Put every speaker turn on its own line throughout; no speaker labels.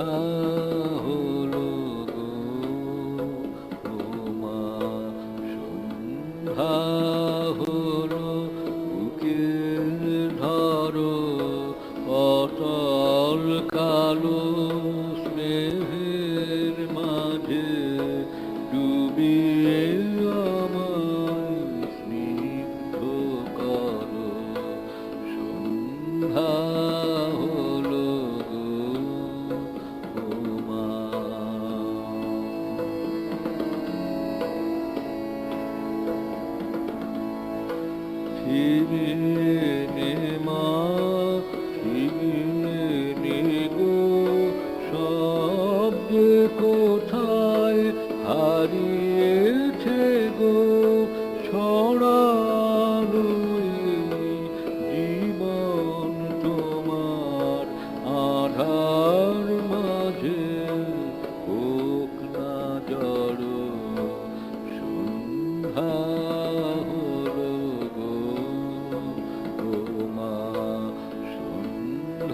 সন্ধ্যা Amen.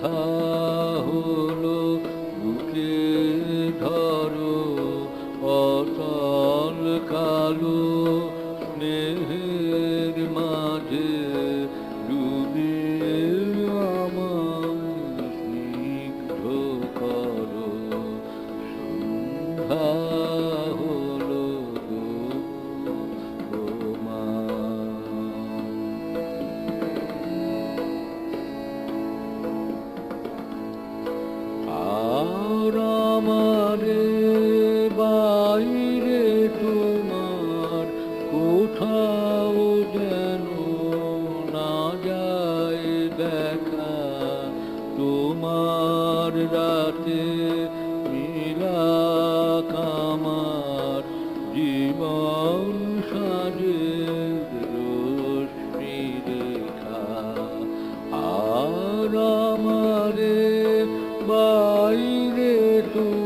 সন্ধ্যা হলো বুকে ধরো অটল কালো স্নেহের মাঝে ডুবিয়ে আমার স্নিগ্ধ করো। সন্ধ্যা আমারে বাইরে তোমার কোথাও যেন না যায় দেখা। তোমার রাতে মিলা কামার জীবন সাজে রশ্মি রেখা। আর আমারে বাইরে তোমার